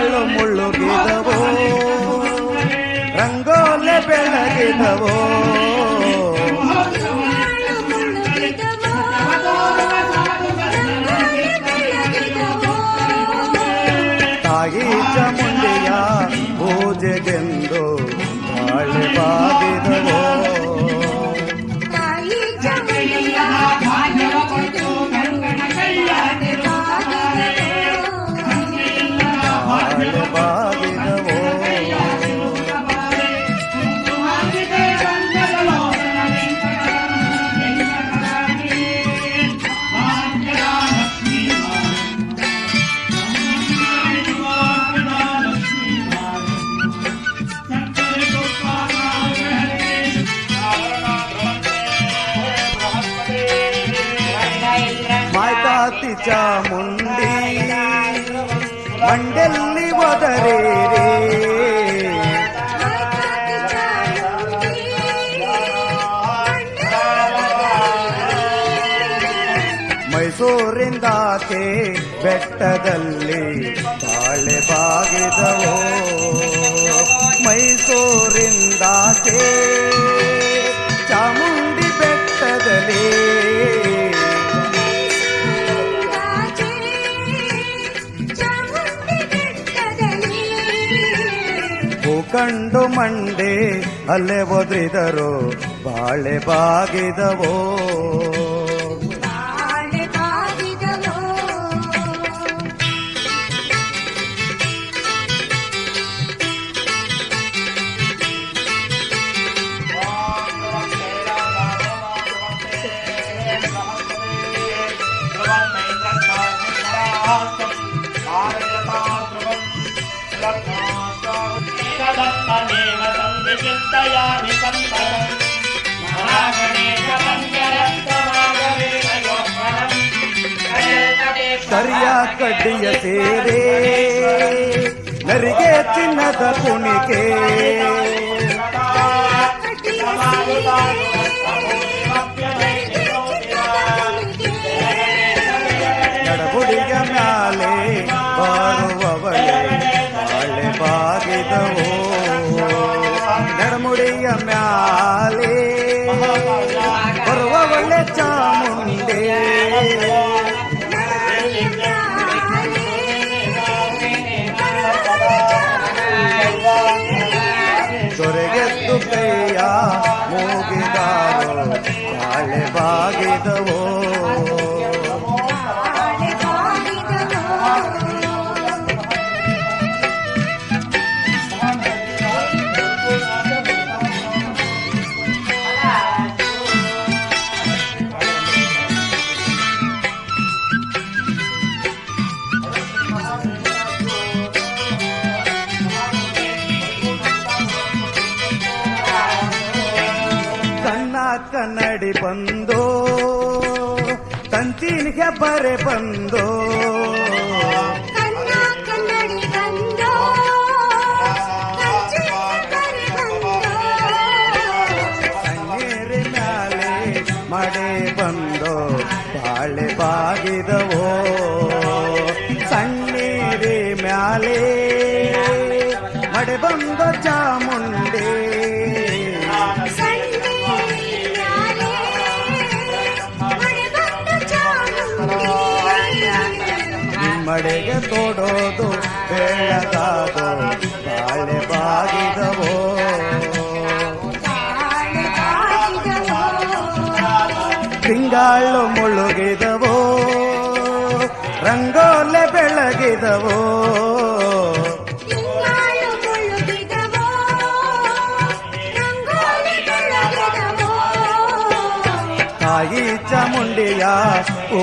ತಿಂಗಾಳು ಮುಳ್ಳುಗಿದವೋ ರಂಗೋಲೆ ಬೆಳಗಿದವೋ ತಾಯಿ ಚಾಮುಂಡಿಯ ಪೂಜೆಗೆಂದು ಬಾಳೆ ಬಾಗಿದವೋ ಮಂಡೆಲ್ಲಿ ಒದರೆ ಮೈಸೂರಿಂದಾಕೆ ಬೆಟ್ಟದಲ್ಲಿ ಬಾಳೆ ಬಾಗಿದವೋ? ಮೈಸೂರಿಂದಾಕೆ ಕಂಡು ಮಂಡೆ ಅಲ್ಲೇ ಒದ್ರಿದರು ಬಾಳೆ ಬಾಗಿದವೋ Awesome. संविचिन्तयामि सम्पदम् महागणेशमन्यरस्तमागमेन योगफलम् ಕರಿಯ ಕಡ್ಡಿಯ ಸೇರೆ ನರಿಗೆ ಚಿನ್ನದ ಕುಣಿಕೆ ನಡಮುಡಿಯ ಮ್ಯಾಲೆ ಬರುವವಳೆ ಚಾಮುಂಡೆ ಸೊರೆಗೆದ್ದು ಕೈಯ ಮೂಗಿದಾರೋ ಬಾಳೆ ಬಾಗಿದವೋ ಕನ್ನಡಿ ಬಂದೋ ತಂತಿನಿಗೆ ಬರೆ ಬಂದೋ. ಮಳೆ ಬಂದೋ ಬಾಳೆ ಬಾಗಿದವೋ. ಸಣ್ಣೀರಿ ಮ್ಯಾಲೆ ಮಡೆ ಬಂದೋ ಚಾಮುಂಡಿ ಮಳೆಗೆ ತೋಡೋದು ಬೆಳಗಾದೋ ಬಾಳೆ ಬಾಗಿದವೋ ತಿಂಗಾಳು ಮುಳುಗಿದವೋ ರಂಗೋಲೆ ಬೆಳಗಿದವೋ ತಾಯಿ ಚಾಮುಂಡಿಯ ಓ